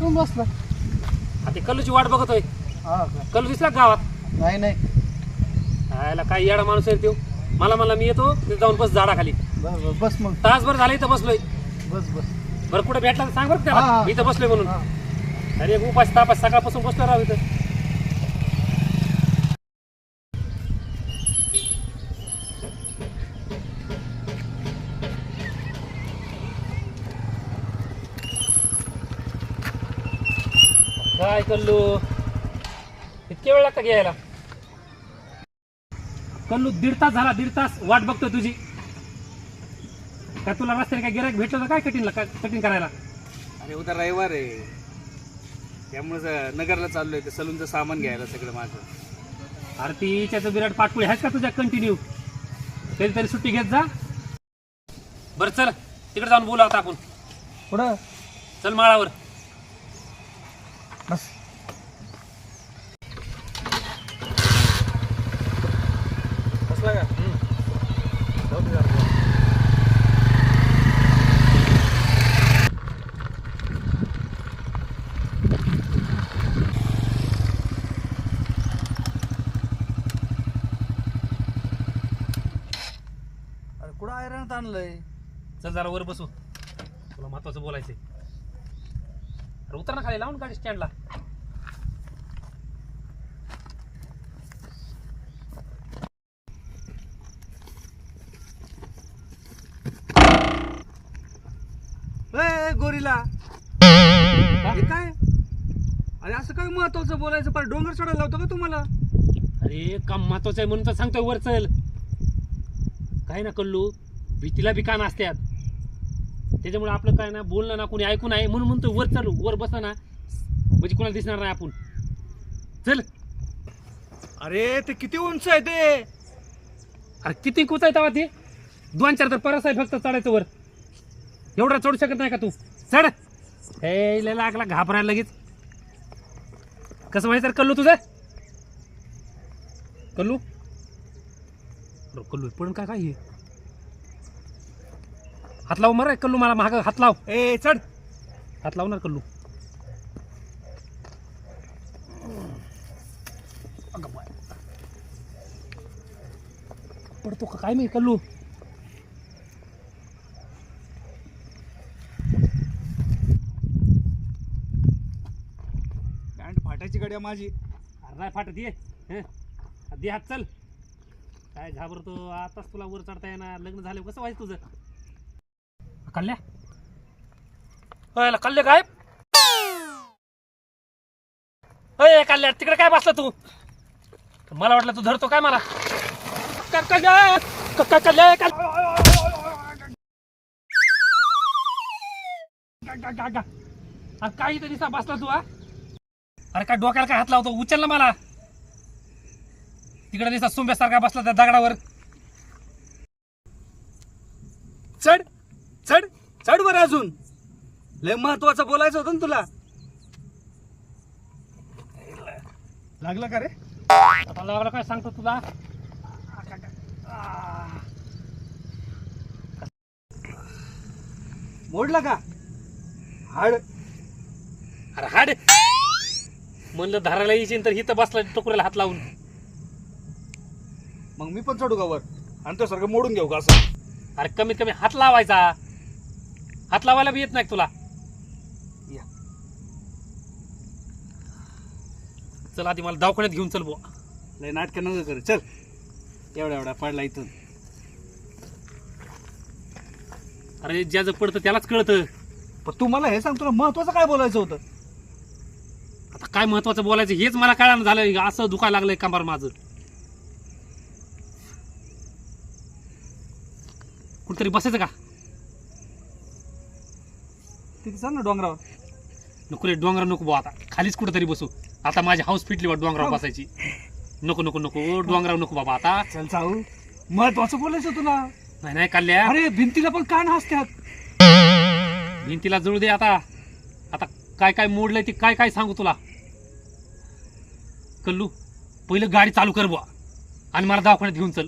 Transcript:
येऊन बसला. आता ते कल्लूची वाट बघतोय. हा का? कल्लू दिसला का गावात? नाही नाही. काय येडा माणूस आहे तो मला मला मी येतो तिथे जाऊन बस झाडाखाली. बरं बरं बस मग. तासभर झालं इथं बसलोय. बस बस. बरं कुठे भेटला तर सांग बरं हा, त्याला. हा. मी इथं बसलोय म्हणून. हा. अरे उपास तापास सकाळपासून बसलो राव इथं. काय कल्लू? इतके वेळ लागता घ्यायला. कल्लू दीड तास झाला दीड तास वाट बघतोय तुझी. काय तुला रस्त्याने काय गिरायक भेटलं तर काय कठीण कठीण करायला? अरे उद्या रविवार आहे. त्यामुळे नगरला चाललोय ते सलूनचं सामान घ्यायला सगळं माझं. त्याचं विराट पाठपुळे आहेस का तुझ्या? कंटिन्यू कधीतरी सुट्टी घेत जा. बरं चल. तिकडे जाऊन बोला आता आपण. पुढं चल माळावर. बस. बसला का? जाऊ दे जरा. अरे कुठं आयरणात आणलंय? चल जरा वर बसू. तुला महत्वाचं बोलायचंय. अरे उतर ना खाली लावून गाडी स्टँडला ए गोरीला. हे? काय? अरे असं काय महत्वाचं बोलायचं? पण डोंगर चढायला लावतो का तुम्हाला? अरे काम महत्वाचं आहे म्हणून तर सांगतोय वर चल काय ना कल्लू? भीतीला बी कान असतात त्याच्यामुळे आपलं काय ना बोलणं ना कोणी ऐकून आहे म्हणून म्हणतो वर चल वर बसा ना. म्हणजे कोणाला दिसणार नाही आपण. चल. अरे ते किती उंच आहे ते? अरे किती कुच आहे तेव्हा ते? दोन चार तर परस आहे फक्त चढायचं वर. एवढा चढू शकत नाही का तू? चढ. हे लय लागला घाबरायला लगेच. कसं व्हायचं रे कल्लू तुझं? कल्लू? अरे कल्लू पण काय काय हे? हात लाव मर कल्लू मला महाग हात लाव. ए चढ. हात लावणार कल्लू. पडतो का? काय मी कल्लू? पॅन्ट फाटायची गड्या माझी. अरे नाही फाटत ये. हं? दे हात चल. काय घाबरतो? आताच तुला वर चढता येणार. लग्न झालं कसं व्हायचं तुझं? कल्ल्या कल्ले काय? अय कल्ल्या तिकडे काय बसला तू? मला वाटलं तू धरतो काय मला? क- कल्ल्या अरे बसला तू हा? अरे काय डोक्याला काय हात लावतो? उचल ना मला. तिकडे दिसा सुंब्यासारखा बसला त्या दगडावर चढ चढ चढ बरं अजून? लय महत्वाचं बोलायचं होतं ना तुला. लागलं का रे? आता लागलं काय सांगतो तुला? मोडला का? हाड. अरे हाड. म्हणलं धरायला येशील तर हिथं बसला टोकऱ्याला हात लावून. मग मी पण चढू का वर? आणि तो सारखं मोडून घेऊ का असं? अरे कमीत कमी हात लावायचा. हात लावायला बी येत नाही तुला? या. चल आधी मला दवाखान्यात घेऊन चल बुवा. लय नाटकं नका कर. चल. एवढा एवढा पडला इथून. अरे ज्याचं पडतं त्यालाच कळतं. पण तू मला हे सांग तुला महत्वाचं काय बोलायचं होतं? आता काय महत्वाचं बोलायचं हेच मला कळानं झालं असं दुखायला लागलंय कंबार माझं. कुठतरी बसायचं का? तिथे चाल ना डोंगरावर. नको रे डोंगर नको बुवा आता. खालीच कुठेतरी बसू. आता माझी हाऊस फिटली बा डोंगरावर बसायची. नको नको नको डोंगरावर नको बाबा आता. चल चाऊ महत्वाचं बोलायचं तुला. नाही नाही काढल्या अरे भिंतीला पण कान असतात भिंतीला जुळू दे आता. आता काय काय मोडलंय ते काय काय सांगू तुला. कल्लू पहिलं गाडी चालू कर बुवा. आणि मला दवाखान्यात घेऊन चल.